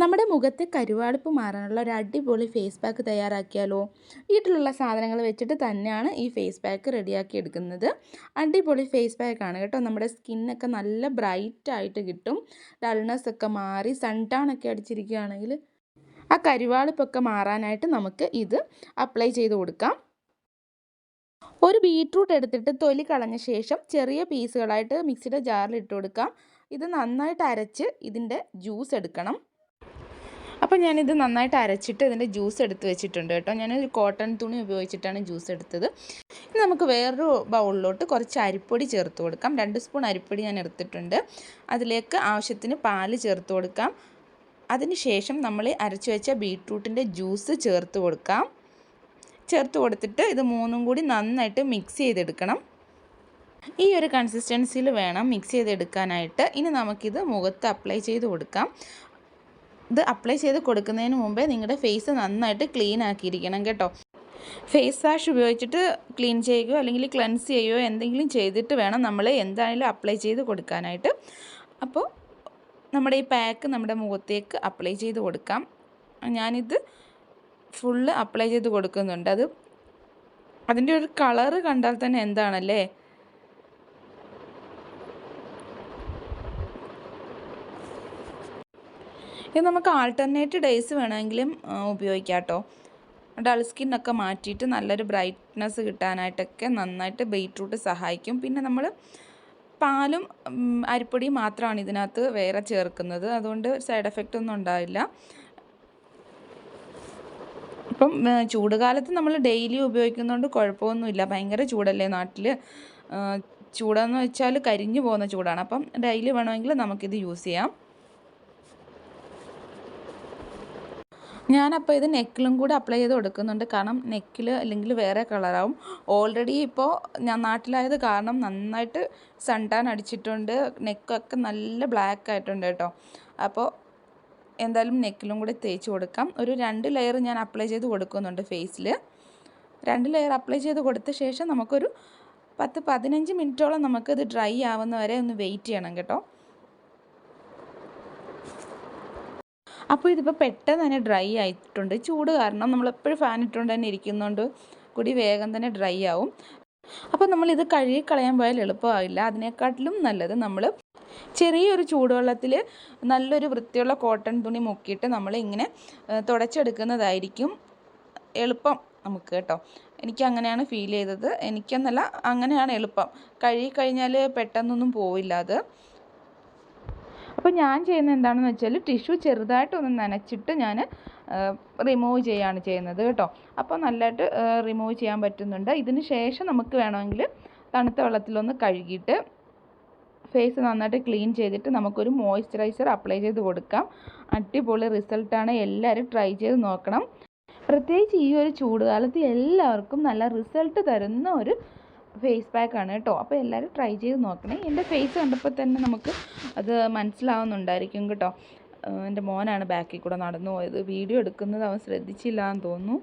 നമ്മുടെ മുഖത്തെ കരുവാളിപ്പ് മാറാനുള്ള ഒരു അടിപൊളി ഫേസ് പാക്ക് തയ്യാറാക്കിയാലോ? വീട്ടിലുള്ള സാധനങ്ങൾ വെച്ചിട്ട് തന്നെയാണ് ഈ ഫേസ് പാക്ക് റെഡിയാക്കി എടുക്കുന്നത്. അടിപൊളി ഫേസ് പാക്കാണ് കേട്ടോ. നമ്മുടെ സ്കിന്നൊക്കെ നല്ല ബ്രൈറ്റ് ആയിട്ട് കിട്ടും. ഡൾനെസ് ഒക്കെ മാറി സൺ ടാൺ ഒക്കെ അടിച്ചിരിക്കുകയാണെങ്കിൽ ആ കരുവാളിപ്പൊക്കെ മാറാനായിട്ട് നമുക്ക് ഇത് അപ്ലൈ ചെയ്ത് കൊടുക്കാം. ഒരു ബീട്രൂട്ട് എടുത്തിട്ട് തൊലി കളഞ്ഞ ശേഷം ചെറിയ പീസുകളായിട്ട് മിക്സിയുടെ ജാറിൽ ഇട്ട് കൊടുക്കാം. ഇത് നന്നായിട്ട് അരച്ച് ഇതിന്റെ ജ്യൂസ് എടുക്കണം. അപ്പോൾ ഞാനിത് നന്നായിട്ട് അരച്ചിട്ട് ഇതിന്റെ ജ്യൂസ് എടുത്ത് വെച്ചിട്ടുണ്ട് കേട്ടോ. ഞാനൊരു കോട്ടൺ തുണി ഉപയോഗിച്ചിട്ടാണ് ജ്യൂസ് എടുത്തത്. ഇനി നമുക്ക് വേറൊരു ബൗളിലോട്ട് കുറച്ച് അരിപ്പൊടി ചേർത്ത് കൊടുക്കാം. രണ്ട് സ്പൂൺ അരിപ്പൊടി ഞാൻ എടുത്തിട്ടുണ്ട്. അതിലേക്ക് ആവശ്യത്തിന് പാൽ ചേർത്ത് കൊടുക്കാം. അതിനുശേഷം നമ്മൾ അരച്ചു വെച്ച ബീട്രൂട്ടിന്റെ ജ്യൂസ് ചേർത്ത് കൊടുക്കാം. ചേർത്ത് കൊടുത്തിട്ട് ഇത് മൂന്നും കൂടി നന്നായിട്ട് മിക്സ് ചെയ്തെടുക്കണം. ഈ ഒരു കൺസിസ്റ്റൻസിയിൽ വേണം മിക്സ് ചെയ്തെടുക്കാനായിട്ട്. ഇനി നമുക്കിത് മുഖത്ത് അപ്ലൈ ചെയ്ത് കൊടുക്കാം. ഇത് അപ്ലൈ ചെയ്ത് കൊടുക്കുന്നതിന് മുമ്പേ നിങ്ങളുടെ ഫേസ് നന്നായിട്ട് ക്ലീൻ ആക്കിയിരിക്കണം കേട്ടോ. ഫേസ് വാഷ് ഉപയോഗിച്ചിട്ട് ക്ലീൻ ചെയ്യുകയോ അല്ലെങ്കിൽ ക്ലെൻസ് ചെയ്യുകയോ എന്തെങ്കിലും ചെയ്തിട്ട് വേണം നമ്മൾ എന്തായാലും അപ്ലൈ ചെയ്ത് കൊടുക്കാനായിട്ട്. അപ്പോൾ നമ്മുടെ ഈ പാക്ക് നമ്മുടെ മുഖത്തേക്ക് അപ്ലൈ ചെയ്ത് കൊടുക്കാം. ഞാനിത് ഫുള്ള് അപ്ലൈ ചെയ്ത് കൊടുക്കുന്നുണ്ട്. അത് അതിന്റെ ഒരു കളറ് കണ്ടാൽ തന്നെ എന്താണല്ലേ? ഇത് നമുക്ക് ആൾട്ടർനേറ്റ് ഡേയ്സ് വേണമെങ്കിലും ഉപയോഗിക്കാം കേട്ടോ ഡൾ സ്കിന്നൊക്കെ മാറ്റിയിട്ട് നല്ലൊരു ബ്രൈറ്റ്നെസ് കിട്ടാനായിട്ടൊക്കെ നന്നായിട്ട് ബീറ്റ്റൂട്ട് സഹായിക്കും. പിന്നെ നമ്മൾ പാലും അരിപ്പൊടിയും മാത്രമാണ് ഇതിനകത്ത് വേറെ ചേർക്കുന്നത്. അതുകൊണ്ട് സൈഡ് എഫക്റ്റ് ഒന്നും ഉണ്ടാവില്ല. ഇപ്പം ചൂടുകാലത്ത് നമ്മൾ ഡെയിലി ഉപയോഗിക്കുന്നതുകൊണ്ട് കുഴപ്പമൊന്നുമില്ല. ഭയങ്കര ചൂടല്ലേ നാട്ടിൽ ചൂടെന്ന് വെച്ചാൽ കരിഞ്ഞു പോകുന്ന ചൂടാണ്. അപ്പം ഡെയിലി വേണമെങ്കിൽ നമുക്കിത് യൂസ് ചെയ്യാം. ഞാനപ്പോൾ ഇത് നെക്കിലും കൂടി അപ്ലൈ ചെയ്ത് കൊടുക്കുന്നുണ്ട്. കാരണം നെക്കിൽ അല്ലെങ്കിൽ വേറെ കളറാവും ഓൾറെഡി ഇപ്പോൾ ഞാൻ നാട്ടിലായത് കാരണം നന്നായിട്ട് സൺടാൻ അടിച്ചിട്ടുണ്ട്. നെക്കൊക്കെ നല്ല ബ്ലാക്ക് ആയിട്ടുണ്ട് കേട്ടോ. അപ്പോൾ എന്തായാലും നെക്കിലും കൂടി തേച്ച് കൊടുക്കാം. ഒരു രണ്ട് ലെയർ ഞാൻ അപ്ലൈ ചെയ്ത് കൊടുക്കുന്നുണ്ട് ഫേസിൽ രണ്ട് ലെയർ അപ്ലൈ ചെയ്ത് കൊടുത്ത ശേഷം നമുക്കൊരു പത്ത് പതിനഞ്ച് മിനിറ്റോളം നമുക്കിത് ഡ്രൈ ആവുന്ന വരെ ഒന്ന് വെയിറ്റ് ചെയ്യണം കേട്ടോ. അപ്പോൾ ഇതിപ്പോൾ പെട്ടെന്ന് തന്നെ ഡ്രൈ ആയിട്ടുണ്ട്. ചൂട് കാരണം നമ്മളെപ്പോഴും ഫാൻ ഇട്ടുകൊണ്ട് തന്നെ ഇരിക്കുന്നതുകൊണ്ട് കൂടി വേഗം തന്നെ ഡ്രൈ ആവും. അപ്പോൾ നമ്മളിത് കഴുകി കളയാൻ പോയാൽ എളുപ്പമാവില്ല. അതിനെക്കാട്ടിലും നല്ലത് നമ്മൾ ചെറിയൊരു ചൂടുവെള്ളത്തിൽ നല്ലൊരു വൃത്തിയുള്ള കോട്ടൺ തുണി മുക്കിയിട്ട് നമ്മൾ ഇങ്ങനെ തുടച്ചെടുക്കുന്നതായിരിക്കും എളുപ്പം നമുക്ക് കേട്ടോ. എനിക്ക് അങ്ങനെയാണ് ഫീൽ ചെയ്തത്. എനിക്കെന്നല്ല അങ്ങനെയാണ് എളുപ്പം. കഴുകി കഴിഞ്ഞാൽ പെട്ടെന്നൊന്നും പോവില്ല അത്. അപ്പോൾ ഞാൻ ചെയ്യുന്നത് എന്താണെന്ന് വെച്ചാൽ ടിഷ്യൂ ചെറുതായിട്ടൊന്ന് നനച്ചിട്ട് ഞാൻ റിമൂവ് ചെയ്യുകയാണ് ചെയ്യുന്നത് കേട്ടോ. അപ്പോൾ നല്ലതായിട്ട് റിമൂവ് ചെയ്യാൻ പറ്റുന്നുണ്ട്. ഇതിന് ശേഷം നമുക്ക് വേണമെങ്കിൽ തണുത്ത വെള്ളത്തിലൊന്ന് കഴുകിയിട്ട് ഫേസ് നന്നായിട്ട് ക്ലീൻ ചെയ്തിട്ട് നമുക്കൊരു മോയ്സ്ചറൈസർ അപ്ലൈ ചെയ്ത് കൊടുക്കാം. അടിപൊളി റിസൾട്ടാണ് എല്ലാവരും ട്രൈ ചെയ്ത് നോക്കണം. പ്രത്യേകിച്ച് ഈ ഒരു ചൂടുകാലത്ത് എല്ലാവർക്കും നല്ല റിസൾട്ട് തരുന്ന ഒരു ഫേസ് പാക്കാണ് കേട്ടോ അപ്പോൾ എല്ലാവരും ട്രൈ ചെയ്ത് നോക്കണേ. എന്റെ ഫേസ് കണ്ടപ്പോൾ തന്നെ നമുക്ക് അത് മനസ്സിലാവുന്നുണ്ടായിരിക്കും കേട്ടോ. എന്റെ മോനാണ് ബാക്കിൽ കൂടെ നടന്നു പോയത്. വീഡിയോ എടുക്കുന്നത് അവൻ ശ്രദ്ധിച്ചില്ല എന്ന് തോന്നുന്നു.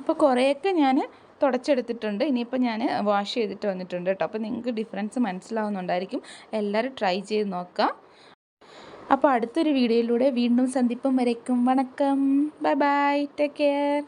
അപ്പോൾ കുറേയൊക്കെ ഞാൻ തുടച്ചെടുത്തിട്ടുണ്ട്. ഇനിയിപ്പോൾ ഞാൻ വാഷ് ചെയ്തിട്ട് വന്നിട്ടുണ്ട് കേട്ടോ അപ്പോൾ നിങ്ങൾക്ക് ഡിഫറൻസ് മനസ്സിലാവുന്നുണ്ടായിരിക്കും. എല്ലാവരും ട്രൈ ചെയ്ത് നോക്കുക അപ്പോൾ അടുത്തൊരു വീഡിയോയിലൂടെ വീണ്ടും സന്ദിപ്പം വരയ്ക്കും. വണക്കം. Bye bye take care